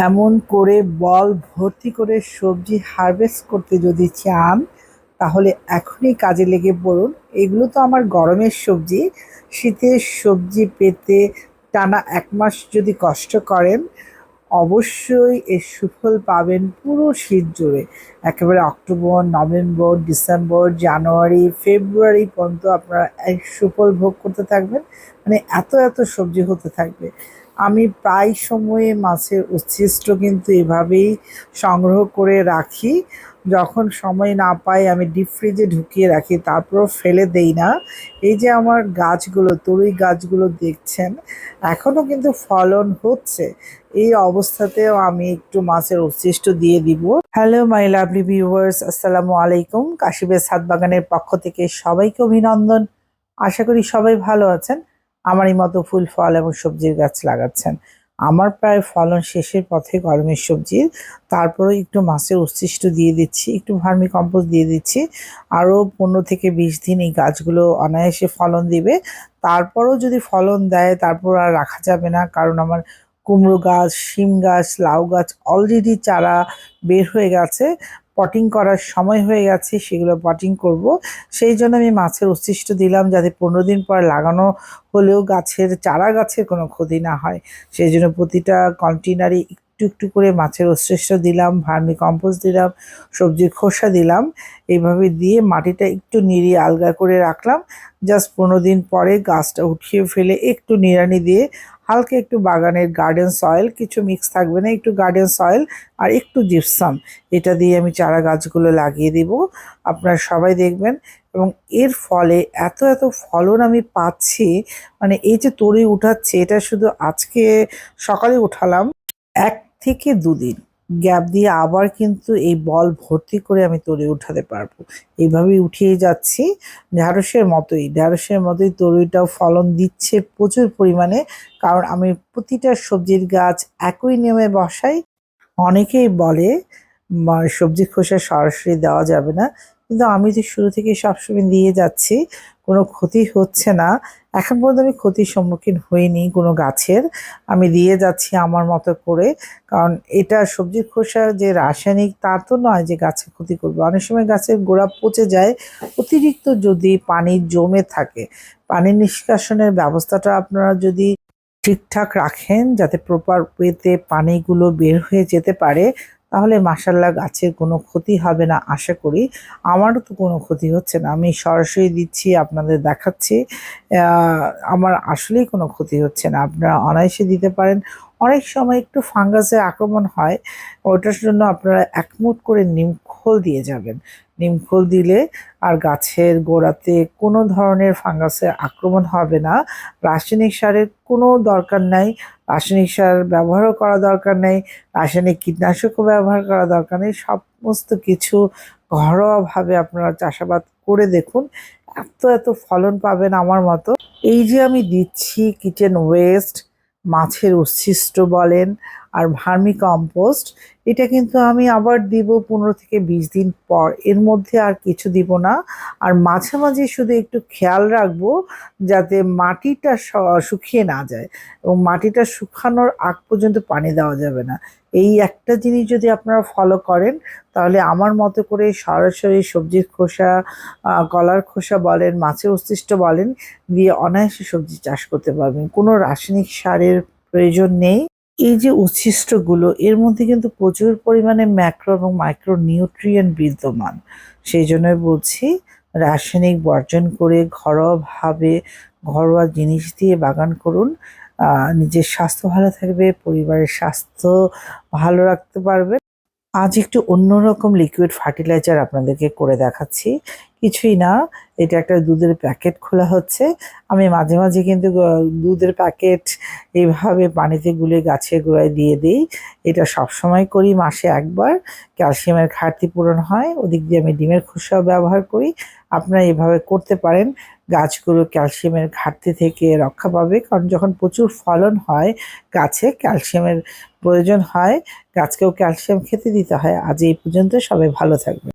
এমন করে বল ভর্তি করে সবজি হারভেস্ট করতে যদি চান, তাহলে এখনই কাজে লেগে পড়ুন। এগুলো তো আমার গরমের সবজি। শীতের সবজি পেতে টানা এক মাস যদি কষ্ট করেন, অবশ্যই এর সুফল পাবেন পুরো শীত জুড়ে। একেবারে October, November, December, January, February পর্যন্ত আপনারা সুফল ভোগ করতে থাকবেন। মানে এত এত সবজি হতে থাকবে। আমি প্রায় সময়ে মাছের উচ্ছিষ্ট কিন্তু এভাবেই সংগ্রহ করে রাখি। যখন সময় না পাই আমি ডিপ ফ্রিজে ঢুকিয়ে রাখি, তারপরও ফেলে দেই না। এই যে আমার গাছগুলো, তরুই গাছগুলো দেখছেন, এখনও কিন্তু ফলন হচ্ছে। এই অবস্থাতেও আমি একটু মাছের উচ্ছিষ্ট দিয়ে দিব। হ্যালো মাই লাভলি ভিউয়ার্স আসসালামু আলাইকুম। কাশিবের সাত বাগানের পক্ষ থেকে সবাইকে অভিনন্দন। আশা করি সবাই ভালো আছেন। আমারই মতো ফুল, ফল এবং সবজির গাছ লাগাচ্ছেন। আমার প্রায় ফলন শেষের পথে গরমের সবজির তারপরে একটু মাছের উচ্ছিষ্ট দিয়ে দিচ্ছি, একটু ভার্মি কম্পোস্ট দিয়ে দিচ্ছি। আরও পনেরো থেকে বিশ দিন এই গাছগুলো অনায়াসে ফলন দিবে। তারপরও যদি ফলন দেয়, তারপর আর রাখা যাবে না, কারণ আমার কুমড়ো গাছ, শিম গাছ, লাউ গাছ অলরেডি চারা বের হয়ে গেছে। পটিং করার সময় হয়ে গেছে, সেগুলো পটিং করব। সেই জন্য আমি মাছের উচ্ছিষ্ট দিলাম যাতে পনেরো দিন পর লাগানো হলেও গাছের, চারা গাছের কোনো ক্ষতি না হয়। সেই জন্য প্রতিটা কন্টেনারে একটু একটু করে মাছের উচ্ছিষ্ট দিলাম, ভার্মি কম্পোস্ট দিলাম সবজির খোসা দিলাম। এইভাবে দিয়ে মাটিটা একটু নিড়িয়ে আলগা করে রাখলাম। জাস্ট পনেরো দিন পরে গাছটা উঠিয়ে ফেলে একটু নিড়ানি দিয়ে হালকা একটু বাগানের গার্ডেন সয়েল কিছু মিক্স থাকবে না, একটু গার্ডেন সয়েল আর একটু জিপসাম এটা দিয়ে আমি চারা গাছগুলো লাগিয়ে দিব। আপনারা সবাই দেখবেন এবং এর ফলে এত এত ফলন আমি পাচ্ছি মানে এই যে তরি উঠাচ্ছে, এটা শুধু আজকে সকালে উঠালাম, এক থেকে দুদিন। গ্যাপ দিয়ে আবার কিন্তু এই বল ভর্তি করে আমি তরি উঠাতে পারব। এইভাবেই উঠিয়ে যাচ্ছি। ঢ্যাঁড়সের মতোই ঢ্যাঁড়সের মতোই তরুইটাও ফলন দিচ্ছে প্রচুর পরিমাণে। কারণ আমি প্রতিটা সবজির গাছ একই নিয়মে বসাই। অনেকেই বলে সবজি খোসা সরাসরি দেওয়া যাবে না। কিন্তু আমি তো শুরু থেকে সবসময় দিয়ে যাচ্ছি। কোনো ক্ষতি হচ্ছে না। এখন পর্যন্ত আমি ক্ষতির সম্মুখীন হইনি কোনো গাছের। আমি দিয়ে যাচ্ছি আমার মতো করে, কারণ এটা সবজির খোসা যে রাসায়নিক তা তো নয় যে গাছে ক্ষতি করবে। অনেক সময় গাছের গোড়া পচে যায়, অতিরিক্ত যদি পানি জমে থাকে। পানি নিষ্কাশনের ব্যবস্থাটা আপনারা যদি ঠিকঠাক রাখেন, যাতে প্রপার ওয়েতে পানিগুলো বের হয়ে যেতে পারে তাহলে মাসাল্লা গাছের কোনো ক্ষতি হবে না, আশা করি। আমারও তো কোনো ক্ষতি হচ্ছে না। আমি সরাসরি দিচ্ছি, আপনাদের দেখাচ্ছি। আমার আসলেই কোনো ক্ষতি হচ্ছে না। আপনারা অনায়াসে দিতে পারেন। অনেক সময় একটু ফাঙ্গাসের আক্রমণ হয়, ওটার জন্য আপনারা একমুট করে নিমখোল দিয়ে যাবেন। নিমখোল দিলে আর গাছের গোড়াতে কোনো ধরনের ফাঙ্গাসের আক্রমণ হবে না। রাসায়নিক সারের কোনো দরকার নাই, রাসায়নিক সার ব্যবহারও করা দরকার নেই, রাসায়নিক কীটনাশকও ব্যবহার করা দরকার নেই, সমস্ত কিছু ঘরোয়াভাবে আপনারা চাষাবাদ করে দেখুন, এত এত ফলন পাবেন আমার মতো। এই যে আমি দিচ্ছি কিচেন ওয়েস্ট মাছের উচ্ছিষ্ট বলেন আর ভার্মি কম্পোস্ট এটা কিন্তু আমি আবার দিব পনেরো থেকে বিশ দিন পর। এর মধ্যে আর কিছু দিব না। আর মাঝে মাঝে শুধু একটু খেয়াল রাখব যাতে মাটিটা শুকিয়ে না যায় এবং মাটিটা শুকানোর আগ পর্যন্ত পানি দেওয়া যাবে না। এই একটা জিনিস যদি আপনারা ফলো করেন, তাহলে আমার মতো করে সরাসরি সবজির খোসা কলার খোসা বলেন, মাছের উচ্ছিষ্ট বলেন দিয়ে অনায়াসে সবজি চাষ করতে পারবেন। কোনো রাসায়নিক সারের প্রয়োজন নেই। এই যে উচ্ছিষ্টগুলো, এর মধ্যে কিন্তু প্রচুর পরিমাণে ম্যাক্রো এবং মাইক্রো নিউট্রিয়েন্ট বিদ্যমান। সেই জন্যই বলছি, রাসায়নিক বর্জন করে ঘরোয়াভাবে ঘরোয়া জিনিস দিয়ে বাগান করুন। নিজের স্বাস্থ্য ভালো থাকবে, পরিবারের স্বাস্থ্য ভালো রাখতে পারবে। আজ একটু অন্যরকম লিকুইড ফার্টিলাইজার আপনাদেরকে করে দেখাচ্ছি। কিছুই না, এটা একটা দুধের প্যাকেট খোলা হচ্ছে। আমি মাঝে মাঝে কিন্তু দুধের প্যাকেট এইভাবে পানিতে গুলে গাছের গোড়ায় দিয়ে দিই। এটা সবসময় করি, মাসে একবার। ক্যালসিয়ামের ঘাটতি পূরণ হয়, ওদিক দিয়ে আমি ডিমের খোসাও ব্যবহার করি। আপনারা এভাবে করতে পারেন। গাছগুলো ক্যালসিয়ামের ঘাটতি থেকে রক্ষা পাবে। কারণ যখন প্রচুর ফলন হয় গাছে, ক্যালসিয়ামের প্রয়োজন হয়। গাছকেও ক্যালসিয়াম খেতে দিতে হয়। আজ এই পর্যন্ত সবাই ভালো থাকবে